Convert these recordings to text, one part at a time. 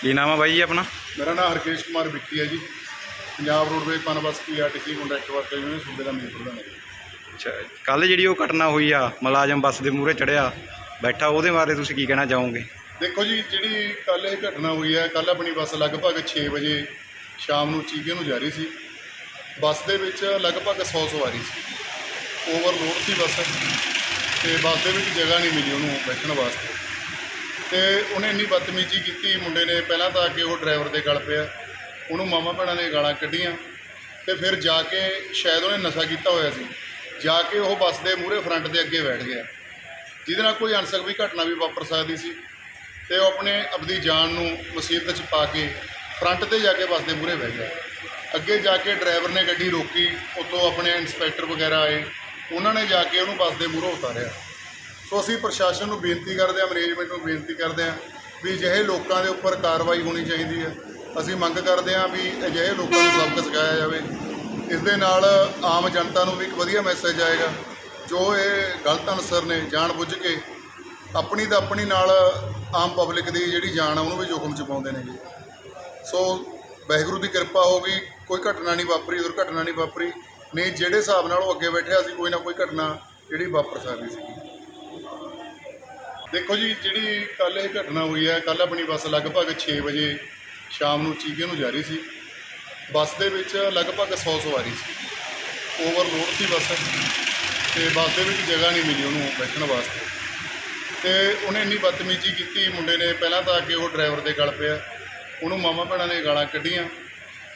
ਕੀ ਨਾਮ ਆ ਬਾਈ ਜੀ ਆਪਣਾ? ਮੇਰਾ ਨਾਮ ਹਰਕੇਸ਼ ਕੁਮਾਰ ਵਿੱਕੀ ਹੈ ਜੀ। Punjab roadways PUNBUS PRTC contract worker union ਸੂਬੇ ਦਾ ਮੇਨ ਪ੍ਰਧਾਨ ਹੈ। ਅੱਛਾ ਕੱਲ ਜਿਹੜੀ ਉਹ ਘਟਨਾ ਹੋਈ ਆ ਮੁਲਾਜ਼ਮ ਬੱਸ ਦੇ ਮੂਹਰੇ ਚੜਿਆ ਬੈਠਾ ਉਹਦੇ ਬਾਰੇ ਤੁਸੀਂ ਕੀ ਕਹਿਣਾ ਚਾਹੋਗੇ? ਦੇਖੋ ਜੀ ਜਿਹੜੀ ਕੱਲ ਇਹ ਘਟਨਾ ਹੋਈ ਹੈ ਕੱਲ ਆਪਣੀ ਬੱਸ ਲਗਭਗ 6 ਵਜੇ ਸ਼ਾਮ ਨੂੰ ਚੀਕੇ ਨੂੰ ਜਾ ਰਹੀ ਸੀ। ਬੱਸ ਦੇ ਵਿੱਚ ਲਗਭਗ 100 ਸਵਾਰੀ ਸੀ। ਓਵਰਲੋਡ ਸੀ ਬੱਸ। ਤੇ ਬੱਸ ਦੇ ਵਿੱਚ ਜਗ੍ਹਾ ਨਹੀਂ ਮਿਲੀ ਉਹਨੂੰ ਬੈਠਣ ਵਾਸਤੇ। ਤੇ ਉਹਨੇ ਇੰਨੀ ਬਦਤਮੀਜ਼ੀ ਕੀਤੀ ਮੁੰਡੇ ਨੇ, ਪਹਿਲਾਂ ਤਾਂ ਆ ਕੇ ਉਹ ਡਰਾਈਵਰ ਦੇ ਗਲ ਪਿਆ। ਉਹਨੂੰ ਮਾਮਾ ਭੈਣਾਂ ਨੇ ਗਾਲਾਂ ਕੱਢੀਆਂ ਤੇ ਫਿਰ ਜਾ ਕੇ ਸ਼ਾਇਦ ਉਹਨੇ ਨਸ਼ਾ ਕੀਤਾ ਹੋਇਆ ਸੀ। ਜਾ ਕੇ ਉਹ ਬੱਸ ਦੇ ਮੂਹਰੇ ਫਰੰਟ ਦੇ ਅੱਗੇ ਬੈਠ ਗਿਆ। ਜਿਹਦੇ ਨਾਲ ਕੋਈ ਅਣਸਖਵੀ ਘਟਨਾ ਵੀ ਵਾਪਰ ਸਕਦੀ ਸੀ ਤੇ ਉਹ ਆਪਣੇ ਆਪਦੀ ਜਾਨ ਨੂੰ ਮੁਸੀਬਤ 'ਚ ਪਾ ਕੇ ਫਰੰਟ ਤੇ ਜਾ ਕੇ ਬੱਸ ਦੇ ਮੂਹਰੇ ਬਹਿ ਗਿਆ। ਅੱਗੇ ਜਾ ਕੇ ਡਰਾਈਵਰ ਨੇ ਗੱਡੀ ਰੋਕੀ, ਉੱਥੋਂ ਆਪਣੇ ਇੰਸਪੈਕਟਰ ਵਗੈਰਾ ਆਏ। ਉਹਨਾਂ ਨੇ ਜਾ ਕੇ ਉਹਨੂੰ ਬੱਸ ਦੇ ਮੂਹਰੋਂ ਉਤਾਰਿਆ। ਸੋ ਅਸੀਂ ਪ੍ਰਸ਼ਾਸਨ ਨੂੰ ਬੇਨਤੀ ਕਰਦੇ ਹਾਂ ਮੈਨੇਜਮੈਂਟ ਨੂੰ ਬੇਨਤੀ ਕਰਦੇ ਹਾਂ ਵੀ ਅਜਿਹੇ ਲੋਕਾਂ ਦੇ ਉੱਪਰ ਕਾਰਵਾਈ ਹੋਣੀ ਚਾਹੀਦੀ ਹੈ। ਅਸੀਂ ਮੰਗ ਕਰਦੇ ਹਾਂ ਵੀ ਅਜਿਹੇ ਲੋਕਾਂ ਨੂੰ ਸਬਕ ਸਿਖਾਇਆ ਜਾਵੇ। ਇਸ ਦੇ ਨਾਲ ਆਮ ਜਨਤਾ ਨੂੰ ਵੀ ਇੱਕ ਵਧੀਆ ਮੈਸੇਜ ਆਏਗਾ। ਜੋ ਇਹ ਗਲਤ ਅਨਸਰ ਨੇ, ਜਾਣ ਬੁੱਝ ਕੇ ਆਪਣੀ ਤਾਂ ਆਪਣੀ ਨਾਲ ਆਮ ਪਬਲਿਕ ਦੀ ਜਿਹੜੀ ਜਾਨ ਆ, ਉਹਨੂੰ ਵੀ ਜੋਖਮ ਚ ਪਾਉਂਦੇ ਨੇ ਜੀ ਸੋ ਵਾਹਿਗੁਰੂ ਦੀ ਕਿਰਪਾ ਹੋ ਗਈ ਕੋਈ ਘਟਨਾ ਨਹੀਂ ਵਾਪਰੀ, ਦੁਰਘਟਨਾ ਨਹੀਂ ਵਾਪਰੀ। ਨਹੀਂ, ਜਿਹੜੇ ਹਿਸਾਬ ਨਾਲ ਉਹ ਅੱਗੇ ਬੈਠਿਆ ਸੀ, ਕੋਈ ਨਾ ਕੋਈ ਘਟਨਾ ਜਿਹੜੀ ਵਾਪਰ ਸਕਦੀ ਸੀ। ਦੇਖੋ ਜੀ, ਜਿਹੜੀ ਕੱਲ ਇਹ ਘਟਨਾ ਹੋਈ ਹੈ ਕੱਲ ਆਪਣੀ ਬੱਸ ਲਗਭਗ 6 ਵਜੇ ਸ਼ਾਮ ਨੂੰ ਚੀਕੇ ਨੂੰ ਜਾ ਰਹੀ ਸੀ। ਬੱਸ ਦੇ ਵਿੱਚ ਲਗਭਗ 100 ਸਵਾਰੀ ਸੀ। ਓਵਰਲੋਡ ਸੀ ਬੱਸ। ਤੇ ਬੱਸ ਦੇ ਵਿੱਚ ਜਗ੍ਹਾ ਨਹੀਂ ਮਿਲੀ ਉਹਨੂੰ ਬੈਠਣ ਵਾਸਤੇ। ਤੇ ਉਹਨੇ ਇੰਨੀ ਬਦਤਮੀਜ਼ੀ ਕੀਤੀ ਮੁੰਡੇ ਨੇ। ਪਹਿਲਾਂ ਤਾਂ ਆ ਕੇ ਉਹ ਡਰਾਈਵਰ ਦੇ ਗਲ ਪਿਆ। ਉਹਨੂੰ ਮਾਮਾ ਭੈਣਾਂ ਨੇ ਗਾਲਾਂ ਕੱਢੀਆਂ।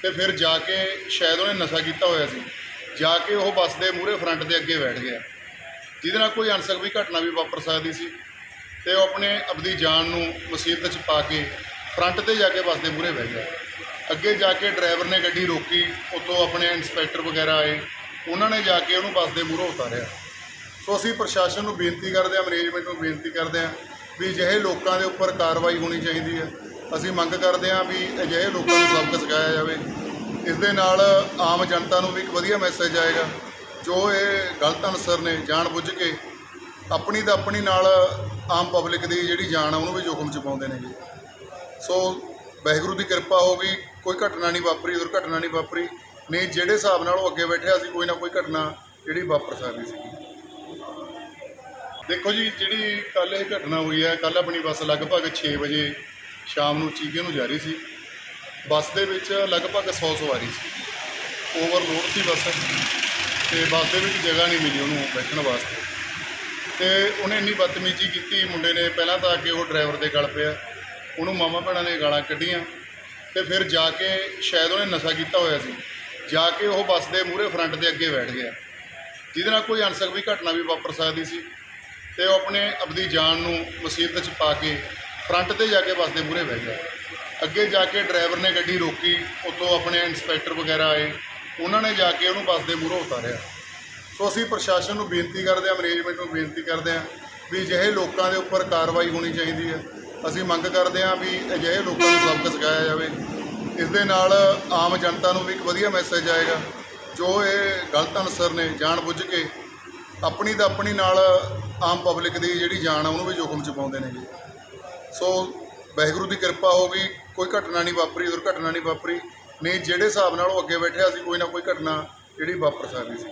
ਤੇ ਫਿਰ ਜਾ ਕੇ ਸ਼ਾਇਦ ਉਹਨੇ ਨਸ਼ਾ ਕੀਤਾ ਹੋਇਆ ਸੀ। ਜਾ ਕੇ ਉਹ ਬੱਸ ਦੇ ਮੂਹਰੇ ਫਰੰਟ ਦੇ ਅੱਗੇ ਬੈਠ ਗਿਆ। ਜਿਹਦੇ ਨਾਲ ਕੋਈ ਅਣਸਖਵੀ ਘਟਨਾ ਵੀ ਵਾਪਰ ਸਕਦੀ ਸੀ। ਤੇ ਉਹ ਆਪਣੇ ਆਪਦੀ ਜਾਨ ਨੂੰ ਮੁਸੀਬਤ 'ਚ ਪਾ ਕੇ ਫਰੰਟ ਤੇ ਜਾ ਕੇ ਬੱਸ ਦੇ ਮੂਹਰੇ ਬਹਿ ਗਿਆ। ਅੱਗੇ ਜਾ ਕੇ ਡਰਾਈਵਰ ਨੇ ਗੱਡੀ ਰੋਕੀ, ਉੱਥੋਂ ਆਪਣੇ ਇੰਸਪੈਕਟਰ ਵਗੈਰਾ ਆਏ। ਉਹਨਾਂ ਨੇ ਜਾ ਕੇ ਉਹਨੂੰ ਬੱਸ ਦੇ ਮੂਹਰੋਂ ਉਤਾਰਿਆ। ਸੋ ਅਸੀਂ ਪ੍ਰਸ਼ਾਸਨ ਨੂੰ ਬੇਨਤੀ ਕਰਦੇ ਹਾਂ ਮੈਨੇਜਮੈਂਟ ਨੂੰ ਬੇਨਤੀ ਕਰਦੇ ਹਾਂ ਵੀ ਅਜਿਹੇ ਲੋਕਾਂ ਦੇ ਉੱਪਰ ਕਾਰਵਾਈ ਹੋਣੀ ਚਾਹੀਦੀ ਹੈ। ਅਸੀਂ ਮੰਗ ਕਰਦੇ ਹਾਂ ਵੀ ਅਜਿਹੇ ਲੋਕਾਂ ਨੂੰ ਸਬਕ ਸਿਖਾਇਆ ਜਾਵੇ। ਇਸ ਦੇ ਨਾਲ ਆਮ ਜਨਤਾ ਨੂੰ ਵੀ ਇੱਕ ਵਧੀਆ ਮੈਸੇਜ ਆਏਗਾ। ਜੋ ਇਹ ਗਲਤ ਅਨਸਰ ਨੇ ਜਾਣ ਬੁੱਝ ਕੇ ਆਪਣੀ ਤਾਂ ਆਪਣੀ ਨਾਲ ਆਮ ਪਬਲਿਕ ਦੀ ਜਿਹੜੀ ਜਾਨ ਆ, ਉਹਨੂੰ ਵੀ ਜੋਖਮ ਚ ਪਾਉਂਦੇ ਨੇ ਜੀ। ਸੋ ਵਾਹਿਗੁਰੂ ਦੀ ਕਿਰਪਾ ਹੋ ਗਈ, ਕੋਈ ਘਟਨਾ ਨਹੀਂ ਵਾਪਰੀ, ਦੁਰਘਟਨਾ ਨਹੀਂ ਵਾਪਰੀ। ਨਹੀਂ, ਜਿਹੜੇ ਹਿਸਾਬ ਨਾਲ ਉਹ ਅੱਗੇ ਬੈਠਿਆ ਸੀ ਕੋਈ ਨਾ ਕੋਈ ਘਟਨਾ ਜਿਹੜੀ ਵਾਪਰ ਸਕਦੀ ਸੀ। ਦੇਖੋ ਜੀ, ਜਿਹੜੀ ਕੱਲ ਇਹ ਘਟਨਾ ਹੋਈ ਹੈ ਕੱਲ ਆਪਣੀ ਬੱਸ ਲਗਭਗ 6 ਵਜੇ ਸ਼ਾਮ ਨੂੰ ਚੀਕੇ ਨੂੰ ਜਾ ਰਹੀ ਸੀ। ਬੱਸ ਦੇ ਵਿੱਚ ਲਗਭਗ 100 ਸਵਾਰੀ ਸੀ। ਓਵਰਲੋਡ ਸੀ ਬੱਸ। ਤੇ ਬੱਸ ਦੇ ਵਿੱਚ ਜਗ੍ਹਾ ਨਹੀਂ ਮਿਲੀ ਉਹਨੂੰ ਬੈਠਣ ਵਾਸਤੇ। ਤੇ ਉਹਨੇ ਇੰਨੀ ਬਦਤਮੀਜ਼ੀ ਕੀਤੀ ਮੁੰਡੇ ਨੇ, ਪਹਿਲਾਂ ਤਾਂ ਆ ਕੇ ਉਹ ਡਰਾਈਵਰ ਦੇ ਗਲ ਪਿਆ। ਉਹਨੂੰ ਮਾਮਾ ਭੈਣਾਂ ਨੇ ਗਾਲਾਂ ਕੱਢੀਆਂ ਤੇ ਫਿਰ ਜਾ ਕੇ ਸ਼ਾਇਦ ਉਹਨੇ ਨਸ਼ਾ ਕੀਤਾ ਹੋਇਆ ਸੀ। ਜਾ ਕੇ ਉਹ ਬੱਸ ਦੇ ਮੂਹਰੇ ਫਰੰਟ ਦੇ ਅੱਗੇ ਬੈਠ ਗਿਆ। ਜਿਹਦੇ ਨਾਲ ਕੋਈ ਅਣਸਖਵੀ ਘਟਨਾ ਵੀ ਵਾਪਰ ਸਕਦੀ ਸੀ ਤੇ ਉਹ ਆਪਣੇ ਆਪਦੀ ਜਾਨ ਨੂੰ ਮੁਸੀਬਤ 'ਚ ਪਾ ਕੇ ਫਰੰਟ ਤੇ ਜਾ ਕੇ ਬੱਸ ਦੇ ਮੂਹਰੇ ਬਹਿ ਗਿਆ। ਅੱਗੇ ਜਾ ਕੇ ਡਰਾਈਵਰ ਨੇ ਗੱਡੀ ਰੋਕੀ, ਉੱਥੋਂ ਆਪਣੇ ਇੰਸਪੈਕਟਰ ਵਗੈਰਾ ਆਏ। ਉਹਨਾਂ ਨੇ ਜਾ ਕੇ ਉਹਨੂੰ ਬੱਸ ਦੇ ਮੂਹਰੋਂ ਉਤਾਰਿਆ। ਸੋ ਅਸੀਂ ਪ੍ਰਸ਼ਾਸਨ ਨੂੰ ਬੇਨਤੀ ਕਰਦੇ ਹਾਂ ਮੈਨੇਜਮੈਂਟ ਨੂੰ ਬੇਨਤੀ ਕਰਦੇ ਹਾਂ ਵੀ ਅਜਿਹੇ ਲੋਕਾਂ ਦੇ ਉੱਪਰ ਕਾਰਵਾਈ ਹੋਣੀ ਚਾਹੀਦੀ ਹੈ। ਅਸੀਂ ਮੰਗ ਕਰਦੇ ਹਾਂ ਵੀ ਅਜਿਹੇ ਲੋਕਾਂ ਨੂੰ ਸਬਕ ਸਿਖਾਇਆ ਜਾਵੇ। ਇਸ ਦੇ ਨਾਲ ਆਮ ਜਨਤਾ ਨੂੰ ਵੀ ਇੱਕ ਵਧੀਆ ਮੈਸੇਜ ਆਏਗਾ। ਜੋ ਇਹ ਗਲਤ ਅਨਸਰ ਨੇ, ਜਾਣ ਬੁੱਝ ਕੇ ਆਪਣੀ ਤਾਂ ਆਪਣੀ ਨਾਲ ਆਮ ਪਬਲਿਕ ਦੀ ਜਿਹੜੀ ਜਾਨ ਆ, ਉਹਨੂੰ ਵੀ ਜੋਖਮ ਚ ਪਾਉਂਦੇ ਨੇ ਜੀ ਸੋ ਵਾਹਿਗੁਰੂ ਦੀ ਕਿਰਪਾ ਹੋ ਗਈ, ਕੋਈ ਘਟਨਾ ਨਹੀਂ ਵਾਪਰੀ, ਦੁਰਘਟਨਾ ਨਹੀਂ ਵਾਪਰੀ। ਨਹੀਂ, ਜਿਹੜੇ ਹਿਸਾਬ ਨਾਲ ਉਹ ਅੱਗੇ ਬੈਠਿਆ ਸੀ ਕੋਈ ਨਾ ਕੋਈ ਘਟਨਾ ਜਿਹੜੀ ਵਾਪਰ ਸਕਦੀ ਸੀ।